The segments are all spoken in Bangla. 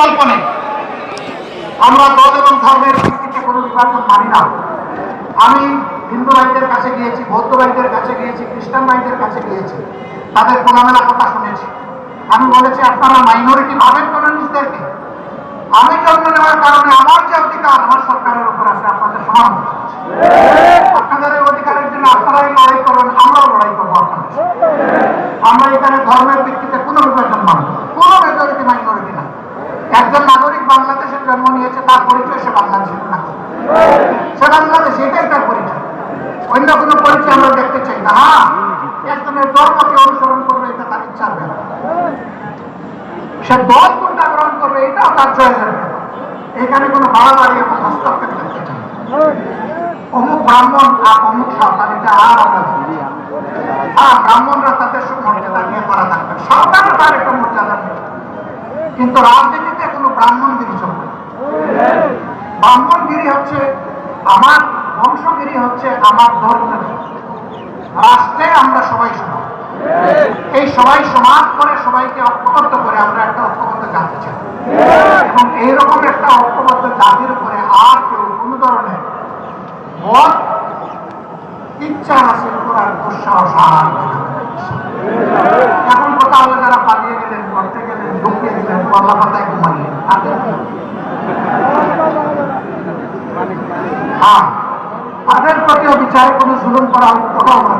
গল্প নেই। আমরা দল এবং ধর্মের ভিত্তিতে কোনো নির্বাচন মানি না। আমি হিন্দু ভাইদের কাছে গিয়েছি, বৌদ্ধ ভাইদের কাছে গিয়েছি, খ্রিস্টান ভাইদের কাছে গিয়েছি, তাদের খোলামেলা কথা শুনেছি। আমি বলেছি, আপনারা মাইনরিটি ভাবেন না আমি জন্ম নেওয়ার কারণে আমার যে অধিকার, আমার সরকারের উপর আছে, আপনাদের সমান আপনাদের এই অধিকারের জন্য আপনারাই লড়াই করবেন, আমরাও লড়াই করব আপনাদের। আমরা এখানে ধর্মের ভিত্তিতে কোনো বিভাজন মানব না। কোনো মেজরিটি মাইনরিটি না একজন নাগরিক বাংলাদেশে জন্ম নিয়েছে, তার পরিচয় সে বাংলাদেশের নাগরিক সে বাংলাদেশ, এটাই তার পরিচয়। অন্য কোনো পরিচয় আমরা দেখতে চাই না। হ্যাঁ একজনের ধর্মকে অনুসরণ করবে, এটা তার ইচ্ছার ব্যাপার সে দল কোনটা গ্রহণ করবে, এটাও তার চয়েসের এখানে কোনো বাড়াবাড়ি এবং হস্তক্ষেপ দেখতে চাই অমুক ব্রাহ্মণ আর অমুক সরকার এটা আর আমরা না। হ্যাঁ ব্রাহ্মণরা তাদের সব মর্যাদা নিয়ে করা থাকবে সরকারও তার একটা মর্যাদা কিন্তু রাজনীতিতে কোনো ব্রাহ্মণগিরি চলবে ব্রাহ্মণগিরি হচ্ছে আমার বংশগিরি হচ্ছে আমার ধর্মের রাষ্ট্রে আমরা সবাই সমান। এই সবাই সমান করে সবাইকে ঐক্যবদ্ধ করে আমরা একটা ঐক্যবদ্ধ জাতি এবং এইরকম একটা ঐক্যবদ্ধ জাতির উপরে আর কেউ কোনো ধরনের মত, ইচ্ছা হাসিল করার দুঃসাহস আর এখন কথা হলো যারা পালিয়ে গেলেন করতে গেলেন ঢুকিয়ে দিলেন পাতায়? হ্যাঁ তাদের প্রতিও বিচারে কোনো জুলুম করা কোথাও না।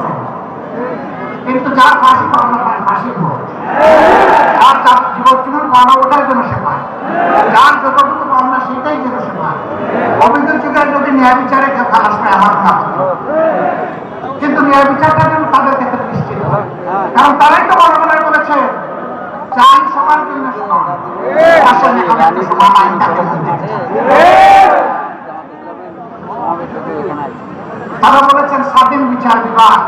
কিন্তু যার ফাঁসি পাওনা পায় ফাঁসি যার জীবন পাওনা ওটাই যেন সে পায় যার যতটুকু পাওনা সেটাই যেন সে পায় যদি ন্যায় বিচারে খালাস পায়, আমার নেই। কিন্তু ন্যায় বিচারটা যেন তাদের ক্ষেত্রে নিশ্চিত কারণ তারাই তো বড় বলেছে চাই সবার জন্য সমান। আসলে একটু সমান তারা বলেছেন স্বাধীন বিচার বিভাগ।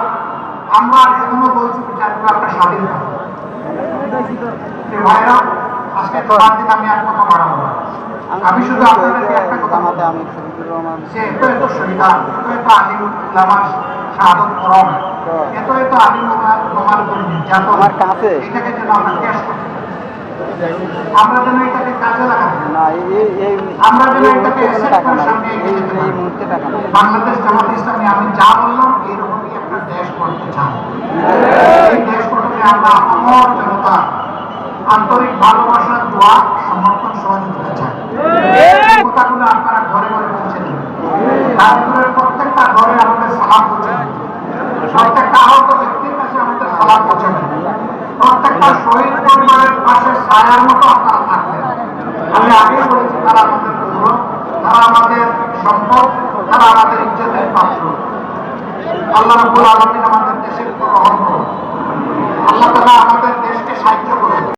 আমরা এখনও বলছি বিচার বিভাগটা স্বাধীন ভাইরা আজকে তোমার দিন আমি আর কথা বাড়াবো। আমি শুধু আপনাদেরকে একটা কথা। জামাতে আমি যে এত এত সুবিধা এত এত আলিম উলামার শাহাদত করম এত এত আলিম তোমার উপর নির্যাতন আমার কাছে। আমরা ক্যাশ করতে পারি। আমরা যেন এটাকে কাজে লাগাতে না এই এই- এই আমরা যেন এটাকে মুহূর্তে কোনো accept টাকা করে নাই। সামনে এগিয়ে যেতে পারি। মুহূর্তে টাকা নাই। বাংলাদেশ জামাত ইসলামী আমি যা বললাম এইরকমই একটা দেশ করতে চাই। এই দেশ করতে আমরা আমার জনতা আন্তরিক ভালোবাসা দোয়া সমর্থন সহযোগিতা চাই। কথাগুলো আপনারা ঘরে ঘরে পৌঁছে দিন প্রত্যেকটা ঘরে আমাদের সালাম পৌঁছে প্রত্যেকটা আহত ব্যক্তির কাছে আমাদের সালাম পৌঁছে প্রত্যেকটা শহীদ পরিবারের পাশে ছায়ার মতো আপনারা থাকবেন আমি আগে বলেছি, তারা আমাদের গৌরব তারা আমাদের সম্পদ, তারা আমাদের ইজ্জতের পাত্র। আল্লাহ রবুল আলমিন আমাদের দেশের উপর রহম আল্লাহ তালা আমাদের দেশকে সাহায্য করুন।